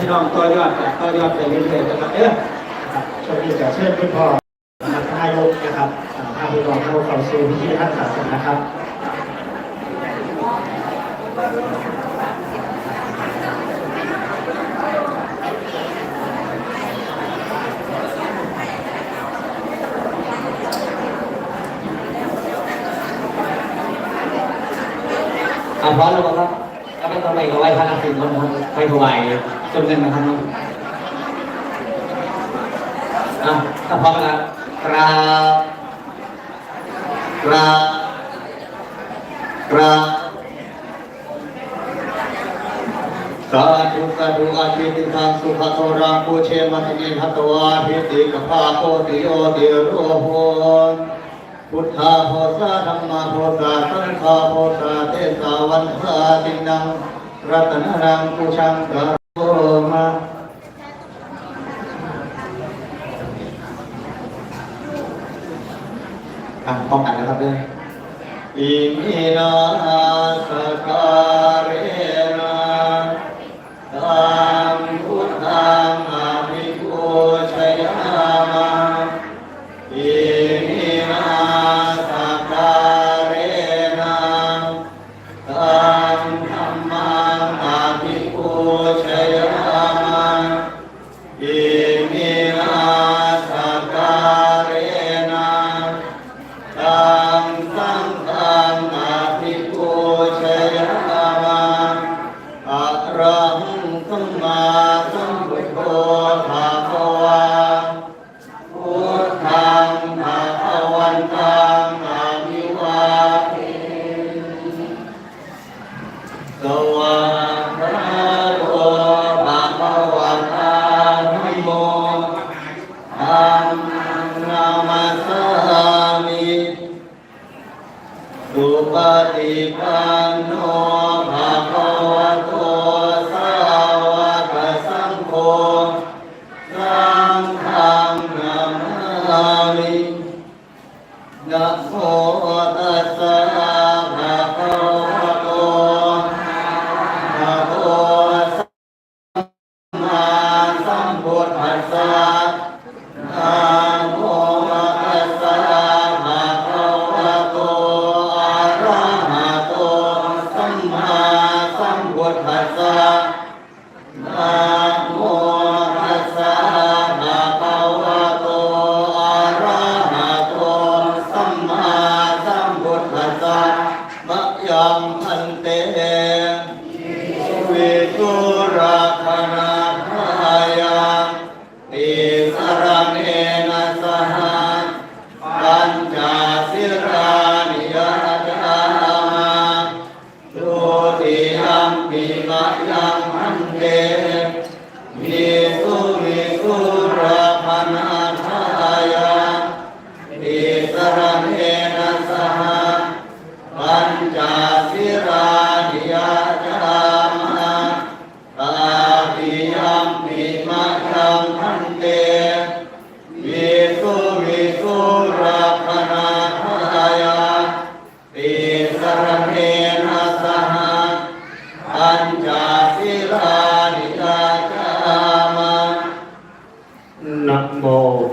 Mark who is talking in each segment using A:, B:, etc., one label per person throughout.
A: พี่น้องต่อยอดกันต่อยอดไปเรื่อยๆนะครับเด้อ
B: ช่วงนี้จะเชิญคุณพ่อนะครับนายกนะครับอ่าพาพี่น้องเข้าเข้าสู่พิธีทางศาสนาครับ
A: อะพร้อมแล้วครับแล้วก็ต้องไปกับไหว้พระนักสินคนนะครับไปถวาย จนเงินนะครับเนาะอะถ้าพร้อมแล้วกราบกราบกราบสาธุสาธุอาทิติทางสุขโตรังปูเชมัตติหัตวาทิติกภาโคติโอติโรโหนพุทธาโพสาธรรมาโพสาสังฆาโพสาเทสาวันสาตินังรัตนรังปุชังกะโรมา อะป้องกันนะครับด้วยอิมินา ภะคะวะโตสาวกสังโฆสังฆังนาม มปิมะยังมันเตมิสุมิสุราพนาทายาติสรณเนนะสหปัญจศีลานิยาจามา
C: นะโม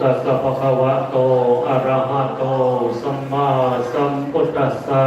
C: ตัสสะภะคะวะโตอะระหะโตสัมมาสัมพุทธัสสะ